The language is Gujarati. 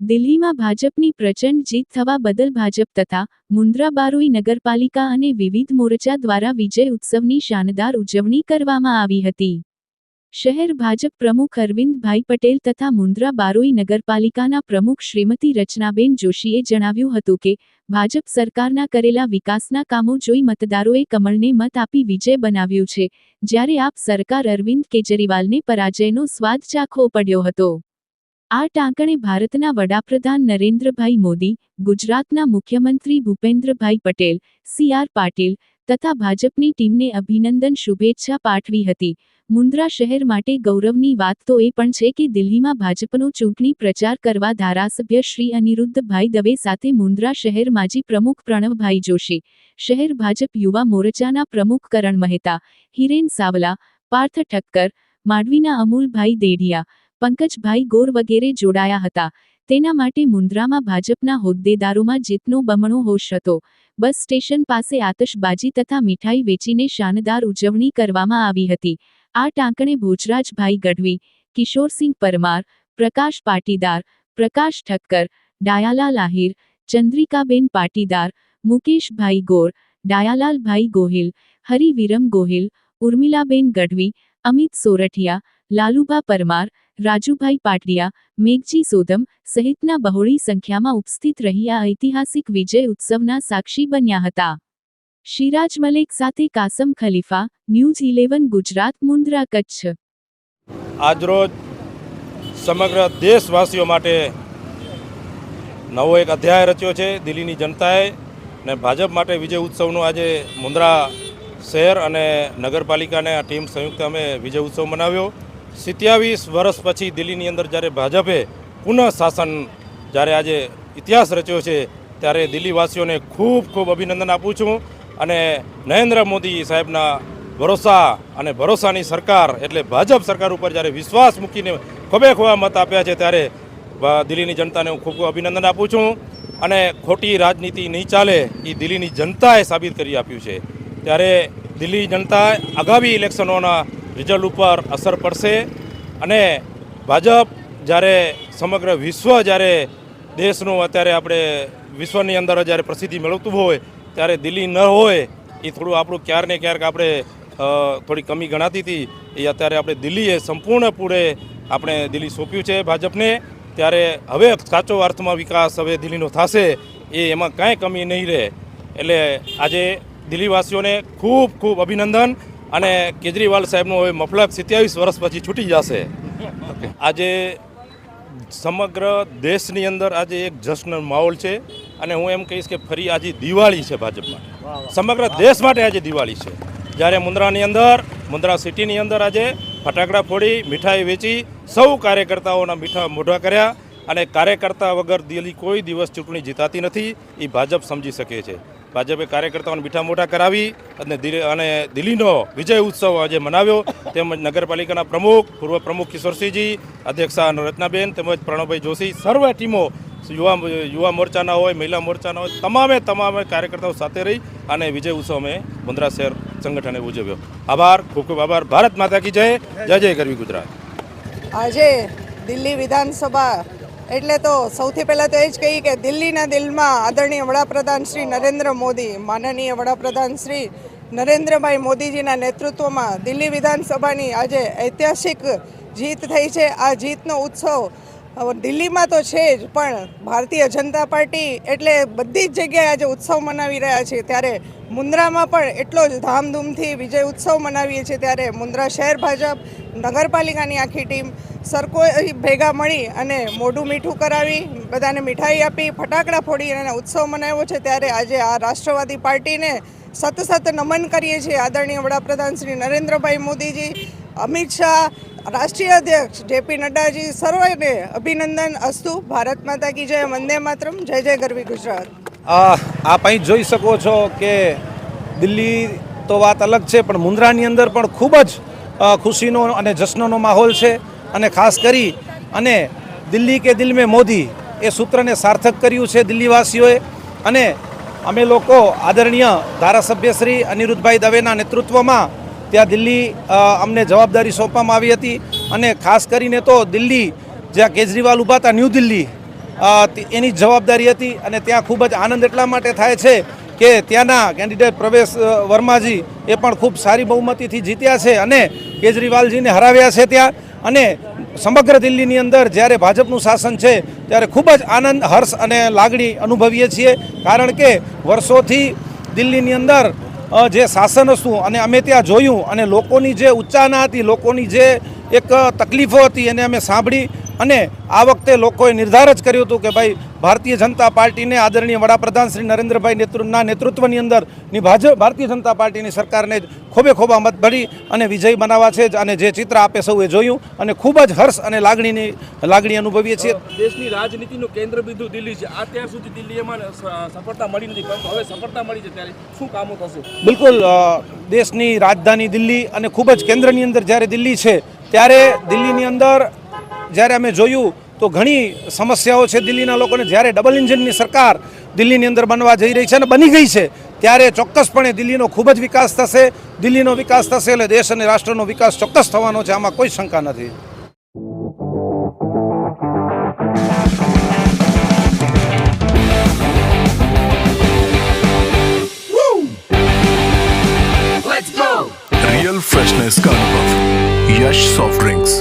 દિલ્હીમાં ભાજપની પ્રચંડ જીત થવા બદલ ભાજપ તથા મુન્દ્રા બારોઈ નગરપાલિકા અને વિવિધ મોરચા દ્વારા વિજય ઉત્સવની શાનદાર ઉજવણી કરવામાં આવી હતી. શહેર ભાજપ પ્રમુખ અરવિંદભાઈ પટેલ તથા મુન્દ્રા બારોઈ નગરપાલિકાના પ્રમુખ શ્રીમતી રચનાબેન જોશીએ જણાવ્યું હતું કે, ભાજપ સરકારના કરેલા વિકાસના કામો જોઈ મતદારોએ કમળને મત આપી વિજય બનાવ્યું છે, જ્યારે આપ સરકાર અરવિંદ કેજરીવાલને પરાજયનો સ્વાદ ચાખવો પડ્યો હતો. આ ટાંકણે ભારતના વડાપ્રધાન નરેન્દ્રભાઈ મોદી, ગુજરાતના મુખ્યમંત્રી ભૂપેન્દ્રભાઈ પટેલ, સી આર પાટીલ તથા ભાજપની ટીમને અભિનંદન શુભેચ્છા પાઠવી હતી. મુન્દ્રા શહેર માટે ગૌરવની વાત તો એ પણ છે કે દિલ્હીમાં ભાજપનો ચૂંટણી પ્રચાર કરવા ધારાસભ્ય શ્રી અનિરુદ્ધભાઈ દવે સાથે મુન્દ્રા શહેર માજી પ્રમુખ પ્રણવભાઈ જોશી, શહેર ભાજપ યુવા મોરચાના પ્રમુખ કરણ મહેતા, હિરેન સાવલા, પાર્થ ઠક્કર, માંડવીના અમૂલભાઈ દેઢિયા પંકજભાઈ ગોર વગેરે જોડાયા હતા. તેના માટે મુન્દ્રામાં ભાજપના હોદ્દેદારોમાં જીતનો બમણો હોશ હતો. બસ સ્ટેશન પાસે આતશબાજી તથા મીઠાઈ વેચીને શાનદાર ઉજવણી કરવામાં આવી હતી. આ ટાંકણે ભોજરાજભાઈ ગઢવી, કિશોરસિંહ પરમાર, પ્રકાશ પાટીદાર, પ્રકાશ ઠક્કર, ડાયાલાલ આહિર, ચંદ્રિકાબેન પાટીદાર, મુકેશભાઈ ગોર, ડાયાલાલભાઈ ગોહિલ, હરિવિરમ ગોહિલ, ઉર્મિલાબેન ગઢવી, અમિત સોરઠિયા, લાલુભા પરમાર રાજુભાઈ પાટડિયા મેઘજી સોધમ સહિતના બહોળી સંખ્યામાં ઉપસ્થિત રહી આ ઐતિહાસિક વિજય ઉત્સવના સાક્ષી બન્યા હતા. શિરાજ મલેક સાથે કાસમ ખલીફા, ન્યૂઝ ઇલેવન, ગુજરાત, મુન્દ્રા, કચ્છ. આજરોજ સમગ્ર દેશવાસીઓ માટે નવો એક અધ્યાય રચ્યો છે, દિલ્હીની જનતાએ ને ભાજપ માટે વિજય ઉત્સવનું આજે મુન્દ્રા શહેર અને નગરપાલિકાને આ ટીમ સંયુક્ત અમે વિજય ઉત્સવ મનાવ્યો. સિત્યાવીસ વર્ષ પછી દિલ્હીની અંદર જ્યારે ભાજપે પુનઃ શાસન, જ્યારે આજે ઇતિહાસ રચ્યો છે, ત્યારે દિલ્હીવાસીઓને ખૂબ ખૂબ અભિનંદન આપું છું. અને નરેન્દ્ર મોદી સાહેબના ભરોસા અને ભરોસાની સરકાર એટલે ભાજપ સરકાર ઉપર જ્યારે વિશ્વાસ મૂકીને ખોબે ખોબા મત આપ્યા છે, ત્યારે દિલ્હીની જનતાને હું ખૂબ ખૂબ અભિનંદન આપું છું. અને ખોટી રાજનીતિ નહીં ચાલે, એ દિલ્હીની જનતાએ સાબિત કરી આપ્યું છે. ત્યારે દિલ્હી જનતા આગામી ઇલેક્શનોના રિઝલ્ટ ઉપર અસર પડશે અને ભાજપ જ્યારે સમગ્ર વિશ્વ જ્યારે દેશનું અત્યારે આપણે વિશ્વની અંદર જ્યારે પ્રસિદ્ધિ મેળવતું હોય, ત્યારે દિલ્હી ન હોય, એ થોડું આપણું ક્યાર ક્યારેક આપણે થોડી કમી ગણાતી હતી. એ અત્યારે આપણે દિલ્હીએ સંપૂર્ણપૂરે આપણે દિલ્હી સોંપ્યું છે ભાજપને. ત્યારે હવે સાચો અર્થમાં વિકાસ હવે દિલ્હીનો થશે, એ એમાં કાંઈ કમી નહીં રહે. એટલે આજે દિલ્હીવાસીઓને ખૂબ ખૂબ અભિનંદન. અને કેજરીવાલ સાહેબનું હવે મફલક સિત્યાવીસ વર્ષ પછી છૂટી જશે. આજે સમગ્ર દેશની અંદર આજે એક જશ્ન માહોલ છે અને હું એમ કહીશ કે ફરી આજે દિવાળી છે ભાજપ માટે સમગ્ર દેશ માટે આજે દિવાળી છે. જ્યારે મુન્દ્રાની અંદર, મુન્દ્રા સિટીની અંદર આજે ફટાકડા ફોડી, મીઠાઈ વેચી, સૌ કાર્યકર્તાઓના મીઠા મોઢા કર્યા અને કાર્યકર્તા વગર દિલ્હી કોઈ દિવસ ચૂંટણી જીતાતી નથી, એ ભાજપ સમજી શકે છે. ભાજપે કાર્યકર્તાઓને મીઠા મોટા કરાવી અને અને દિલ્હીનો વિજય ઉત્સવ આજે મનાવ્યો. તેમજ નગરપાલિકાના પ્રમુખ, પૂર્વ પ્રમુખ કિશોરસિંહજી, અધ્યક્ષા રચનાબેન તેમજ પ્રણવભાઈ જોશી, સર્વ ટીમો યુવા યુવા મોરચાના હોય, મહિલા મોરચાના હોય, તમામે તમામે કાર્યકર્તાઓ સાથે રહી અને વિજય ઉત્સવ અમે મુન્દ્રા શહેર સંગઠને ઉજવ્યો. આભાર, ખૂબ ખૂબ આભાર. ભારત માતા કી જય. જય જય કરવી ગુજરાત. આજે દિલ્હી વિધાનસભા એટલે તો સૌથી પહેલાં તો એ જ કહી કે દિલ્હીના દિલમાં આદરણીય વડાપ્રધાન શ્રી નરેન્દ્ર મોદી, માનનીય વડાપ્રધાન શ્રી નરેન્દ્રભાઈ મોદીજીના નેતૃત્વમાં દિલ્હી વિધાનસભાની આજે ઐતિહાસિક જીત થઈ છે. આ જીતનો ઉત્સવ દિલ્હીમાં તો છે જ, પણ ભારતીય જનતા પાર્ટી એટલે બધી જ જગ્યાએ આજે ઉત્સવ મનાવી રહ્યા છે. ત્યારે મુન્દ્રામાં પણ એટલો જ ધામધૂમથી વિજય ઉત્સવ મનાવીએ છીએ. ત્યારે મુન્દ્રા શહેર ભાજપ, નગરપાલિકાની આખી ટીમ સરકો ભેગા મળી અને મોઢું મીઠું કરાવી, બધાને મીઠાઈ આપી, ફટાકડા ફોડી અને ઉત્સવ મનાવ્યો છે. ત્યારે આજે આ રાષ્ટ્રવાદી પાર્ટીને સત સત નમન કરીએ છીએ. આદરણીય વડાપ્રધાન શ્રી નરેન્દ્રભાઈ મોદીજી, અમિત શાહ રાષ્ટ્રીય અધ્યક્ષ જેપી નડ્ડાજી સર્વને અભિનંદન અસ્તુ. ભારત માતા કી જય, વંદે માતરમ. જય જય ગરવી ગુજરાત. આપ અહીં જોઈ શકો છો કે દિલ્હી તો વાત અલગ છે, પણ મુન્દ્રાની અંદર પણ ખૂબ જ ખુશીનો અને જશ્નનો માહોલ છે. અને ખાસ કરી, અને દિલ્હી કે દિલ મેં મોદી એ સૂત્રને સાર્થક કર્યું છે દિલ્હીવાસીઓએ. અને અમે લોકો આદરણીય ધારાસભ્ય શ્રી અનિરુદ્ધભાઈ દવેના નેતૃત્વમાં ત્યાં દિલ્હી અમને જવાબદારી સોંપવામાં આવી હતી અને ખાસ કરીને તો દિલ્હી જ્યાં કેજરીવાલ ઊભા હતા, ન્યૂ દિલ્હી એની જવાબદારી હતી અને ત્યાં ખૂબ જ આનંદ એટલા માટે થાય છે કે ત્યાંના કેન્ડિડેટ પ્રવેશ વર્માજી એ પણ ખૂબ સારી બહુમતીથી જીત્યા છે અને કેજરીવાલજીને હરાવ્યા છે ત્યાં અને સમગ્ર દિલ્હીની અંદર જ્યારે ભાજપનું શાસન છે ત્યારે ખૂબ જ આનંદ, હર્ષ અને લાગણી અનુભવીએ છીએ કારણ કે વર્ષોથી દિલ્હીની અંદર જે શાસન હતું અને અમે ત્યાં જોયું અને લોકોની જે ઉચ્ચાના હતી, લોકોની જે એક તકલીફો હતી એને અમે સાંભળી અને આ વખતે લોકોએ નિર્ધાર જ કર્યું હતું કે ભાઈ ભારતીય જનતા પાર્ટીને આદરણીય વડાપ્રધાન શ્રી નરેન્દ્રભાઈ નેતૃત્વના નેતૃત્વની અંદરની ભાજપ ભારતીય જનતા પાર્ટીની સરકારને જ ખોબે ખોબા મત ભરી અને વિજય બનાવવા છે જ અને જે ચિત્ર આપે સૌએ જોયું અને ખૂબ જ હર્ષ અને લાગણીની લાગણી અનુભવીએ છીએ. દેશની રાજનીતિનું કેન્દ્ર બિંદુ દિલ્હી છે. અત્યાર સુધી દિલ્હીમાં સફળતા મળી નથી. પરંતુ હવે સફળતા મળી છે ત્યારે શું કામો થશે? બિલકુલ દેશની રાજધાની દિલ્હી અને ખૂબ જ કેન્દ્રની અંદર જ્યારે દિલ્હી છે ત્યારે દિલ્હીની અંદર જ્યારે અમે જોયું તો ઘણી સમસ્યાઓ છે દિલ્હીના લોકોને જ્યારે ડબલ એન્જિનની સરકાર દિલ્હીની અંદર બનવા જઈ રહી છે અને બની ગઈ છે ત્યારે ચોક્કસપણે દિલ્હીનો ખૂબ જ વિકાસ થશે દિલ્હીનો વિકાસ થશે એટલે દેશ અને રાષ્ટ્રનો વિકાસ ચોક્કસ થવાનો છે આમાં કોઈ શંકા નથી रियल फ्रेशनेस का अनुभव यश सॉफ्ट ड्रिंक्स